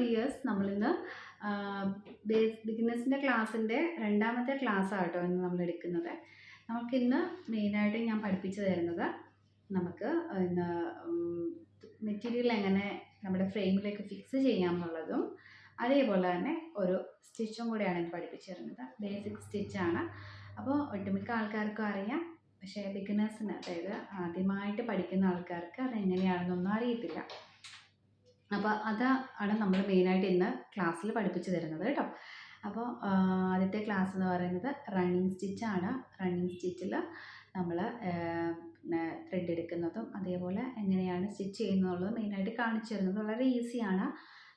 Dears നമ്മളിന്ന് base ബിഗിനേഴ്സിന്റെ ക്ലാസ്സിന്റെ രണ്ടാമത്തെ ക്ലാസ് ആട്ടോ ഇന്ന് നമ്മൾ എടുക്കുന്നത്. നമുക്കിന്ന് മെയിനായിട്ട് ഞാൻ പഠിപ്പിച്ചു തരുന്നത് നമുക്ക് ഇന്ന് മെറ്റീരിയൽ എങ്ങനെ നമ്മുടെ ഫ്രെയിമിലേക്ക് ഫിക്സ് ചെയ്യാമെന്നുള്ളതും അതേപോലെ തന്നെ ഒരു സ്റ്റിച്ചും കൂടെയാണ് ഇന്ന് പഠിപ്പിച്ചു തരുന്നത്. ബേസിക് സ്റ്റിച്ചാണ് അപ്പോൾ ഒട്ടുമിക്ക ആൾക്കാർക്കും അറിയാം. പക്ഷേ ബിഗിനേഴ്സിന് അതായത് ആദ്യമായിട്ട് പഠിക്കുന്ന ആൾക്കാർക്ക് അതെങ്ങനെയാണെന്നൊന്നും അറിയത്തില്ല. അപ്പോൾ ആണ് നമ്മൾ മെയിനായിട്ട് ഇന്ന് ക്ലാസ്സിൽ പഠിപ്പിച്ചു തരുന്നത് കേട്ടോ. അപ്പോൾ ആദ്യത്തെ ക്ലാസ് എന്ന് പറയുന്നത് റണ്ണിങ് സ്റ്റിച്ചാണ് റണ്ണിങ് സ്റ്റിച്ചിൽ നമ്മൾ ത്രെഡ് എടുക്കുന്നതും അതേപോലെ എങ്ങനെയാണ് സ്റ്റിച്ച് ചെയ്യുന്നതുള്ളതും മെയിനായിട്ട് കാണിച്ചു തരുന്നത് വളരെ ഈസിയാണ്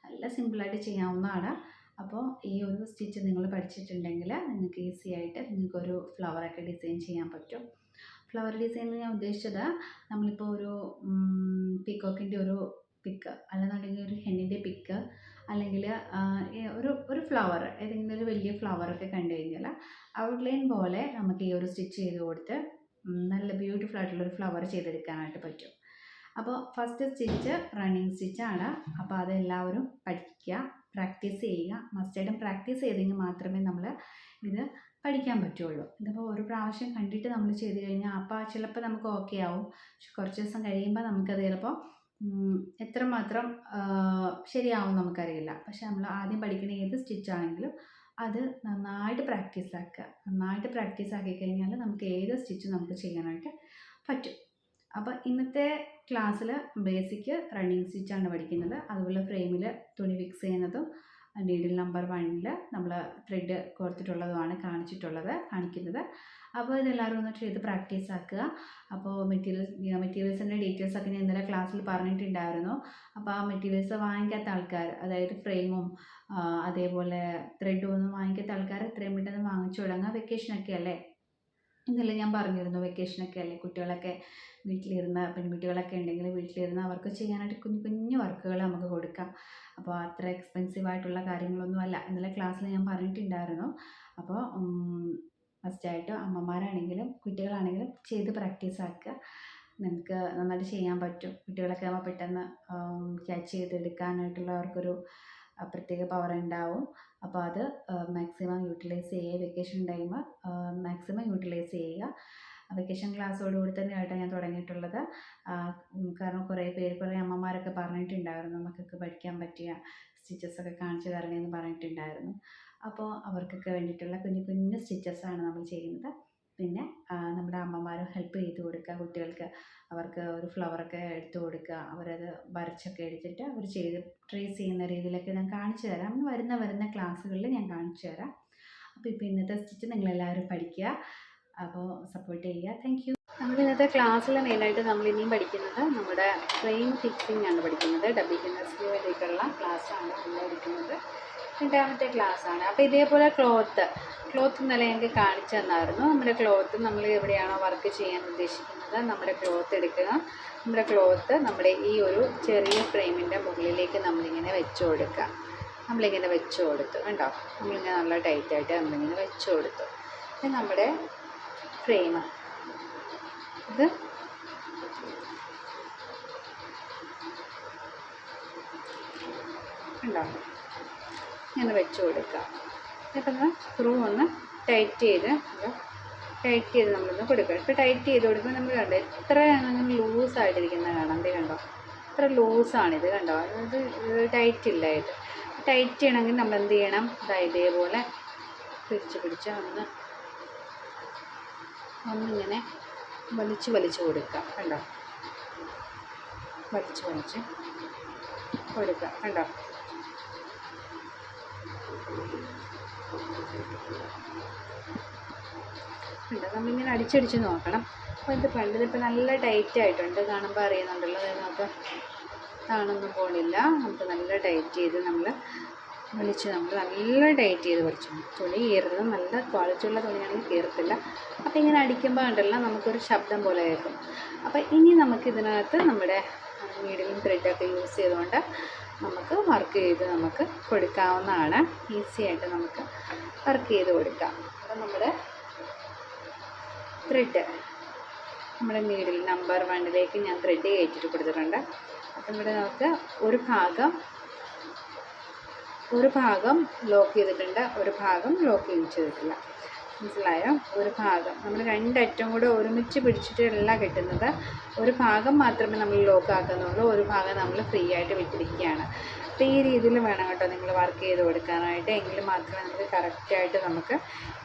നല്ല സിമ്പിളായിട്ട് ചെയ്യാവുന്നതാണ്. അപ്പോൾ ഈ ഒരു സ്റ്റിച്ച് നിങ്ങൾ പഠിച്ചിട്ടുണ്ടെങ്കിൽ നിങ്ങൾക്ക് ഈസി ആയിട്ട് നിങ്ങൾക്കൊരു ഫ്ലവറൊക്കെ ഡിസൈൻ ചെയ്യാൻ പറ്റും. ഫ്ലവർ ഡിസൈൻ ഞാൻ ഉദ്ദേശിച്ചത് നമ്മളിപ്പോൾ ഒരു പീക്കോക്കിന്റെ ഒരു പിക്ക് അല്ലെന്നുണ്ടെങ്കിൽ ഒരു ഹെണ്ണിന്റെ പിക്ക് അല്ലെങ്കിൽ ഒരു ഒരു ഫ്ലവർ ഏതെങ്കിലും ഒരു വലിയ ഫ്ലവറൊക്കെ കണ്ടു കഴിഞ്ഞാൽ ഔട്ട്ലൈൻ പോലെ നമുക്ക് ഈ ഒരു സ്റ്റിച്ച് ചെയ്ത് കൊടുത്ത് നല്ല ബ്യൂട്ടിഫുൾ ആയിട്ടുള്ള ഒരു ഫ്ലവർ ചെയ്തെടുക്കാനായിട്ട് പറ്റും. അപ്പോൾ ഫസ്റ്റ് സ്റ്റിച്ച് റണ്ണിങ് സ്റ്റിച്ചാണ് അപ്പോൾ അതെല്ലാവരും പഠിക്കുക പ്രാക്ടീസ് ചെയ്യുക. മസ്റ്റായിട്ടും പ്രാക്ടീസ് ചെയ്തെങ്കിൽ മാത്രമേ നമ്മൾ ഇത് പഠിക്കാൻ പറ്റുള്ളൂ. ഇതിപ്പോൾ ഒരു പ്രാവശ്യം കണ്ടിട്ട് നമ്മൾ ചെയ്ത് കഴിഞ്ഞാൽ അപ്പോൾ ചിലപ്പോൾ നമുക്ക് ഓക്കെ ആവും. കുറച്ച് ദിവസം കഴിയുമ്പോൾ നമുക്കത് ചിലപ്പോൾ എത്രമാത്രം ശരിയാവും നമുക്കറിയില്ല. പക്ഷെ നമ്മൾ ആദ്യം പഠിക്കുന്ന ഏത് സ്റ്റിച്ചാണെങ്കിലും അത് നന്നായിട്ട് പ്രാക്ടീസ് ആക്കുക. നന്നായിട്ട് പ്രാക്ടീസ് ആക്കി കഴിഞ്ഞാൽ നമുക്ക് ഏത് സ്റ്റിച്ച് നമുക്ക് ചെയ്യാനായിട്ട് പറ്റും. അപ്പോൾ ഇന്നത്തെ ക്ലാസ്സിൽ ബേസിക് റണ്ണിങ് സ്റ്റിച്ചാണ് പഠിക്കുന്നത്. അതുപോലെ ഫ്രെയിമിൽ തുണി ഫിക്സ് ചെയ്യുന്നതും നീഡിൽ നമ്പർ വണ്ണിൽ നമ്മൾ ത്രെഡ് കോർത്തിട്ടുള്ളതുമാണ് കാണിച്ചിട്ടുള്ളത് കാണിക്കുന്നത്. അപ്പോൾ ഇതെല്ലാവരും ഒന്ന് ചെയ്ത് പ്രാക്ടീസ് ആക്കുക. അപ്പോൾ മെറ്റീരിയൽസ് മെറ്റീരിയൽസിന്റെ ഡീറ്റെയിൽസ് ഒക്കെ ഞാൻ ഇന്നലെ ക്ലാസ്സിൽ പറഞ്ഞിട്ടുണ്ടായിരുന്നു. അപ്പോൾ ആ മെറ്റീരിയൽസ് വാങ്ങിക്കാത്ത ആൾക്കാർ അതായത് ഫ്രെയിമും അതേപോലെ ത്രെഡും ഒന്നും വാങ്ങിക്കാത്ത ആൾക്കാർ എത്രയും പെട്ടെന്ന് വാങ്ങിച്ചു തുടങ്ങുക വെക്കേഷനൊക്കെ അല്ലേ? ഇന്നലെ ഞാൻ പറഞ്ഞിരുന്നു. വെക്കേഷനൊക്കെ അല്ലേ കുട്ടികളൊക്കെ വീട്ടിലിരുന്ന് പെൺകുട്ടികളൊക്കെ ഉണ്ടെങ്കിൽ വീട്ടിലിരുന്ന് അവർക്ക് ചെയ്യാനായിട്ട് കുഞ്ഞു കുഞ്ഞു വർക്കുകൾ നമുക്ക് കൊടുക്കാം. അപ്പോൾ അത്ര എക്സ്പെൻസീവ് ആയിട്ടുള്ള കാര്യങ്ങളൊന്നും അല്ല. ഇന്നലെ ക്ലാസ്സിൽ ഞാൻ പറഞ്ഞിട്ടുണ്ടായിരുന്നു. അപ്പോൾ ഫസ്റ്റായിട്ട് അമ്മമാരാണെങ്കിലും കുട്ടികളാണെങ്കിലും ചെയ്ത് പ്രാക്ടീസ് ആക്കുക. നിങ്ങൾക്ക് നന്നായിട്ട് ചെയ്യാൻ പറ്റും. കുട്ടികളൊക്കെ ആകുമ്പോൾ പെട്ടെന്ന് ക്യാച്ച് ചെയ്തെടുക്കാനായിട്ടുള്ളവർക്കൊരു പ്രത്യേക പവർ ഉണ്ടാവും. അപ്പോൾ അത് മാക്സിമം യൂട്ടിലൈസ് ചെയ്യുക. വെക്കേഷൻ ടൈം മാക്സിമം യൂട്ടിലൈസ് ചെയ്യുക. വെക്കേഷൻ ക്ലാസ്സോടുകൂടി തന്നെയായിട്ടാണ് ഞാൻ തുടങ്ങിയിട്ടുള്ളത്. കാരണം കുറേ പേര് കുറേ അമ്മമാരൊക്കെ പറഞ്ഞിട്ടുണ്ടായിരുന്നു നമുക്കൊക്കെ പഠിക്കാൻ പറ്റിയ സ്റ്റിച്ചസൊക്കെ കാണിച്ചു തരണേന്ന് പറഞ്ഞിട്ടുണ്ടായിരുന്നു. അപ്പോൾ അവർക്കൊക്കെ വേണ്ടിയിട്ടുള്ള കുഞ്ഞു കുഞ്ഞു സ്റ്റിച്ചസാണ് നമ്മൾ ചെയ്യുന്നത്. പിന്നെ നമ്മുടെ അമ്മമാരും ഹെൽപ്പ് ചെയ്ത് കൊടുക്കുക. കുട്ടികൾക്ക് അവർക്ക് ഒരു ഫ്ലവറൊക്കെ എടുത്ത് കൊടുക്കുക. അവരത് വരച്ചൊക്കെ എടുത്തിട്ട് അവർ ചെയ്ത് ട്രേസ് ചെയ്യുന്ന രീതിയിലൊക്കെ ഞാൻ കാണിച്ചു തരാം. വരുന്ന വരുന്ന ക്ലാസ്സുകളിൽ ഞാൻ കാണിച്ചു തരാം. അപ്പോൾ ഇപ്പോൾ ഇന്നത്തെ സ്റ്റിച്ച് നിങ്ങളെല്ലാവരും പഠിക്കുക. അപ്പോൾ സപ്പോർട്ട് ചെയ്യുക. താങ്ക് യു നമ്മൾ ഇന്നത്തെ ക്ലാസ്സിൽ മെയിനായിട്ട് നമ്മൾ ഇനിയും പഠിക്കുന്നത് നമ്മുടെ ഫ്രെയിം ഫിക്സിംഗ് ആണ് പഠിക്കുന്നത്. ഡബിഗിനേഴ്സിന് വേണ്ടിയിട്ടുള്ള ക്ലാസ്സാണ് നമ്മൾ പഠിക്കുന്നത്. രണ്ടാമത്തെ ആണ്. അപ്പോൾ ഇതേപോലെ ക്ലോത്ത് ക്ലോത്ത് ഇന്നലെ എനിക്ക് കാണിച്ചു തന്നായിരുന്നു. നമ്മുടെ ക്ലോത്ത് നമ്മൾ എവിടെയാണോ വർക്ക് ചെയ്യാൻ ഉദ്ദേശിക്കുന്നത് നമ്മുടെ ക്ലോത്ത് എടുക്കുക. നമ്മുടെ ക്ലോത്ത് നമ്മുടെ ഈ ഒരു ചെറിയ ഫ്രെയിമിന്റെ മുകളിലേക്ക് നമ്മളിങ്ങനെ വെച്ചു കൊടുക്കുക. നമ്മളിങ്ങനെ വെച്ചു കൊടുത്തു. കണ്ടോ? നമ്മളിങ്ങനെ നല്ല ടൈറ്റായിട്ട് നമ്മളിങ്ങനെ വെച്ചു കൊടുത്തു. ഇത് നമ്മുടെ ഫ്രെയിം ഇത് ഉണ്ടോ ഇങ്ങനെ വെച്ച് കൊടുക്കുക എന്നിട്ടൊന്ന് സ്ക്രൂ ഒന്ന് ടൈറ്റ് ചെയ്ത് ടൈറ്റ് ചെയ്ത് നമ്മളൊന്ന് കൊടുക്കുക ഇപ്പോൾ ടൈറ്റ് ചെയ്ത് കൊടുക്കുമ്പോൾ നമ്മൾ കണ്ടോ എത്ര അങ്ങനെ ലൂസായിട്ടിരിക്കുന്നത് കാണാം. കണ്ടോ? എത്ര ലൂസാണിത് കണ്ടോ? അത് ടൈറ്റ് ഇല്ല ഇത്. ടൈറ്റ് ചെയ്യണമെങ്കിൽ നമ്മൾ എന്ത് ചെയ്യണം? ഇതേപോലെ പിടിച്ച് പിടിച്ച് ഒന്ന് ഒന്നിങ്ങനെ വലിച്ച് വലിച്ച് കൊടുക്കുക കണ്ടോ? വലിച്ച് വലിച്ച് കൊടുക്കുക കണ്ടോ? ഉണ്ട് നമ്മളിങ്ങനെ അടിച്ചടിച്ച് നോക്കണം. അപ്പോൾ ഇത് പണ്ടിതിപ്പോൾ നല്ല ടൈറ്റ് ആയിട്ടുണ്ട്. കാണുമ്പോൾ അറിയുന്നുണ്ടല്ലോ അതായത് നമുക്ക് താണൊന്നും പോണില്ല. നമുക്ക് നല്ല ടൈറ്റ് ചെയ്ത് നമ്മൾ വലിച്ച് നമ്മൾ നല്ല ടൈറ്റ് ചെയ്ത് വലിച്ചു. തുണി കീറുന്നത് നല്ല ക്വാളിറ്റിയുള്ള തുണിയാണെങ്കിൽ കീറത്തില്ല. അപ്പോൾ ഇങ്ങനെ അടിക്കുമ്പോൾ ഉണ്ടല്ലോ നമുക്കൊരു ശബ്ദം പോലെ കേൾക്കും. അപ്പോൾ ഇനി നമുക്ക് ഇതിനകത്ത് നമ്മുടെ നീഡിലും ത്രെഡൊക്കെ യൂസ് ചെയ്തുകൊണ്ട് നമുക്ക് വർക്ക് ചെയ്ത് നമുക്ക് കൊടുക്കാവുന്നതാണ്. ഈസി ആയിട്ട് നമുക്ക് വർക്ക് ചെയ്ത് കൊടുക്കാം. അപ്പം നമ്മുടെ ത്രെഡ് നമ്മുടെ നീഡിൽ നമ്പർ വണ്ണിലേക്ക് ഞാൻ ത്രെഡ് കയറ്റിട്ട് കൊടുത്തിട്ടുണ്ട്. അപ്പം ഇവിടെ നമുക്ക് ഒരു ഭാഗം ഒരു ഭാഗം ലോക്ക് ചെയ്തിട്ടുണ്ട്. ഒരു ഭാഗം ലോക്ക് ചെയ്തിട്ടില്ല. മനസ്സിലായോ ഒരു ഭാഗം. നമ്മൾ രണ്ടറ്റം കൂടെ ഒരുമിച്ച് പിടിച്ചിട്ടല്ല കെട്ടുന്നത്. ഒരു ഭാഗം മാത്രമേ നമ്മൾ ലോക്ക് ആക്കുന്നുള്ളൂ. ഒരു ഭാഗം നമ്മൾ ഫ്രീ ആയിട്ട് വിട്ടിരിക്കുകയാണ് അപ്പോൾ ഈ രീതിയിൽ വേണം കേട്ടോ നിങ്ങൾ വർക്ക് ചെയ്ത് കൊടുക്കാനായിട്ട്. എങ്കിൽ മാത്രമേ നമുക്ക് കറക്റ്റായിട്ട് നമുക്ക്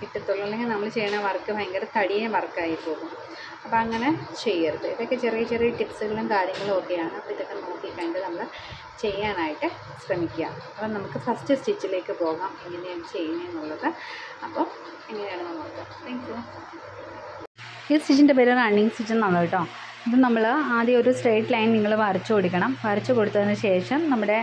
കിട്ടത്തുള്ളൂ. അല്ലെങ്കിൽ നമ്മൾ ചെയ്യുന്ന വർക്ക് ഭയങ്കര തടിയ വർക്കായി പോകും. അപ്പോൾ അങ്ങനെ ചെയ്യരുത്. ഇതൊക്കെ ചെറിയ ചെറിയ ടിപ്സുകളും കാര്യങ്ങളും ഒക്കെയാണ്. അപ്പോൾ ഇതൊക്കെ നോക്കി കണ്ട് നമ്മൾ ചെയ്യാനായിട്ട് ശ്രമിക്കുക. അപ്പോൾ നമുക്ക് ഫസ്റ്റ് സ്റ്റിച്ചിലേക്ക് പോകാം. എങ്ങനെയാണ് ചെയ്യുന്നതെന്നുള്ളത് അപ്പോൾ എങ്ങനെയാണ് നമുക്ക് താങ്ക് യു ഈ സ്റ്റിച്ചിന്റെ പേര് റണ്ണിങ് സ്റ്റിച്ച് എന്നാണ് കേട്ടോ. ഇത് നമ്മൾ ആദ്യം ഒരു സ്ട്രെയിറ്റ് ലൈൻ നിങ്ങൾ വരച്ചു കൊടുക്കണം. വരച്ചു കൊടുത്തതിന് ശേഷം നമ്മുടെ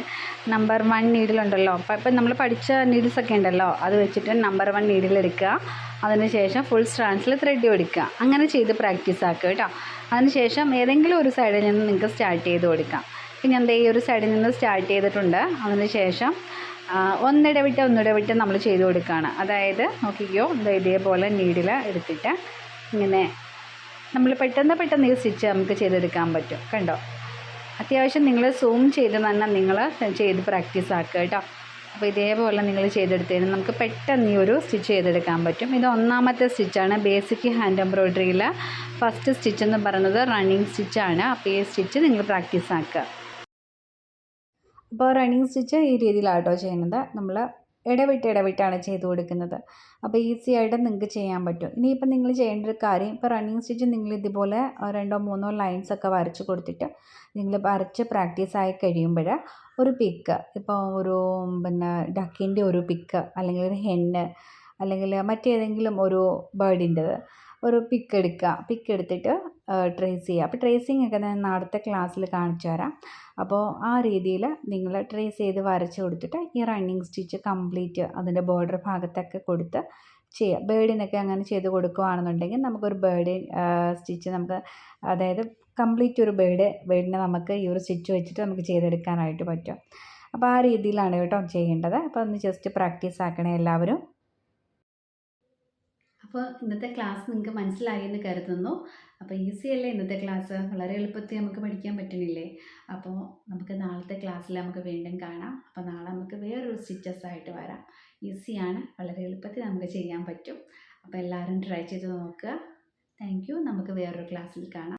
നമ്പർ വൺ നീഡിലുണ്ടല്ലോ അപ്പോൾ ഇപ്പം നമ്മൾ പഠിച്ച നീഡിൽസ് ഒക്കെ ഉണ്ടല്ലോ. അത് വെച്ചിട്ട് നമ്പർ വൺ നീഡിലെടുക്കുക അതിനുശേഷം അതിന് ശേഷം ഫുൾ സ്ട്രാൻഡ്സിൽ ത്രെഡ് കൊടുക്കുക അങ്ങനെ ചെയ്ത് പ്രാക്ടീസ് ആക്കുക കേട്ടോ. അതിന് ശേഷം ഏതെങ്കിലും ഒരു സൈഡിൽ നിന്ന് നിങ്ങൾക്ക് സ്റ്റാർട്ട് ചെയ്ത് കൊടുക്കാം. ഞാൻ ദേ ഈ ഒരു സൈഡിൽ നിന്ന് സ്റ്റാർട്ട് ചെയ്തിട്ടുണ്ട്. അതിന് ശേഷം ആ, ഒന്നിടവിട്ട് ഒന്നിടവിട്ട് നമ്മൾ ചെയ്ത് കൊടുക്കുകയാണ് അതായത് നോക്കിക്കോ ഇതേപോലെ നീഡിൽ എടുത്തിട്ട് ഇങ്ങനെ നമ്മൾ പെട്ടെന്ന് പെട്ടെന്ന് ഈ സ്റ്റിച്ച് നമുക്ക് ചെയ്തെടുക്കാൻ പറ്റും. കണ്ടോ? അത്യാവശ്യം നിങ്ങൾ സൂം ചെയ്ത് തന്നെ നിങ്ങൾ ചെയ്ത് പ്രാക്ടീസ് ആക്കുക കേട്ടോ. അപ്പോൾ ഇതേപോലെ നിങ്ങൾ ചെയ്തെടുത്തതിന് നമുക്ക് പെട്ടെന്ന് ഈ ഒരു സ്റ്റിച്ച് ചെയ്തെടുക്കാൻ പറ്റും. ഇത് ഒന്നാമത്തെ സ്റ്റിച്ചാണ്. ബേസിക് ഹാൻഡ് എംബ്രോയ്ഡറിയിലെ ഫസ്റ്റ് സ്റ്റിച്ച് എന്ന് പറയുന്നത് റണ്ണിങ് സ്റ്റിച്ചാണ്. അപ്പോൾ ഈ സ്റ്റിച്ച് നിങ്ങൾ പ്രാക്ടീസ് ആക്കുക. അപ്പോൾ റണ്ണിങ് സ്റ്റിച്ച് ഈ രീതിയിലാട്ടോ ചെയ്യുന്നത്. നമ്മൾ ഇടവിട്ട് ഇടവിട്ടാണ് ചെയ്ത് കൊടുക്കുന്നത്. അപ്പോൾ ഈസി ആയിട്ട് നിങ്ങൾക്ക് ചെയ്യാൻ പറ്റും. ഇനിയിപ്പോൾ നിങ്ങൾ ചെയ്യേണ്ട ഒരു കാര്യം ഇപ്പോൾ റണ്ണിങ് സ്റ്റിച്ച് നിങ്ങൾ ഇതുപോലെ രണ്ടോ മൂന്നോ ലൈൻസ് ഒക്കെ വരച്ച് കൊടുത്തിട്ട് നിങ്ങൾ വരച്ച് പ്രാക്ടീസ് ആയി കഴിയുമ്പോൾ ഒരു പിക്ക് ഇപ്പോൾ ഒരു പിന്നെ ഡക്കിന്റെ ഒരു പിക്ക് അല്ലെങ്കിൽ ഒരു ഹെണ്ണ് അല്ലെങ്കിൽ മറ്റേതെങ്കിലും ഒരു ബേർഡിന്റെത് ഒരു പിക്ക് എടുക്കുക. പിക്ക് എടുത്തിട്ട് ട്രേസ് ചെയ്യുക അപ്പോൾ ട്രേസിങ് ഒക്കെ ഞാൻ നാളത്തെ ക്ലാസ്സിൽ കാണിച്ചു തരാം. അപ്പോൾ ആ രീതിയിൽ നിങ്ങൾ ട്രേസ് ചെയ്ത് വരച്ച് കൊടുത്തിട്ട് ഈ റണ്ണിങ് സ്റ്റിച്ച് കംപ്ലീറ്റ് അതിന്റെ ബോർഡർ ഭാഗത്തൊക്കെ കൊടുത്ത് ചെയ്യുക ബേർഡിനൊക്കെ അങ്ങനെ ചെയ്ത് കൊടുക്കുകയാണെന്നുണ്ടെങ്കിൽ നമുക്കൊരു ബേർഡ് സ്റ്റിച്ച് നമുക്ക് അതായത് കംപ്ലീറ്റ് ഒരു ബേർഡ് ബേർഡിനെ നമുക്ക് ഈ ഒരു സ്റ്റിച്ച് വെച്ചിട്ട് നമുക്ക് ചെയ്തെടുക്കാനായിട്ട് പറ്റും. അപ്പോൾ ആ രീതിയിലാണ് കേട്ടോ ചെയ്യേണ്ടത്. അപ്പോൾ ഒന്ന് ജസ്റ്റ് പ്രാക്ടീസ് ആക്കണേ എല്ലാവരും. അപ്പോൾ ഇന്നത്തെ ക്ലാസ് നിങ്ങൾക്ക് മനസ്സിലായി എന്ന് കരുതുന്നു. അപ്പോൾ ഈസി അല്ലേ ഇന്നത്തെ ക്ലാസ് വളരെ എളുപ്പത്തിൽ നമുക്ക് പഠിക്കാൻ പറ്റണില്ലേ അപ്പോൾ നമുക്ക് നാളത്തെ ക്ലാസ്സിൽ നമുക്ക് വീണ്ടും കാണാം. അപ്പോൾ നാളെ നമുക്ക് വേറൊരു സ്റ്റിച്ചസ് ആയിട്ട് വരാം. ഈസിയാണ് വളരെ എളുപ്പത്തിൽ നമുക്ക് ചെയ്യാൻ പറ്റും. അപ്പോൾ എല്ലാവരും ട്രൈ ചെയ്ത് നോക്കുക. താങ്ക് നമുക്ക് വേറൊരു ക്ലാസ്സിൽ കാണാം.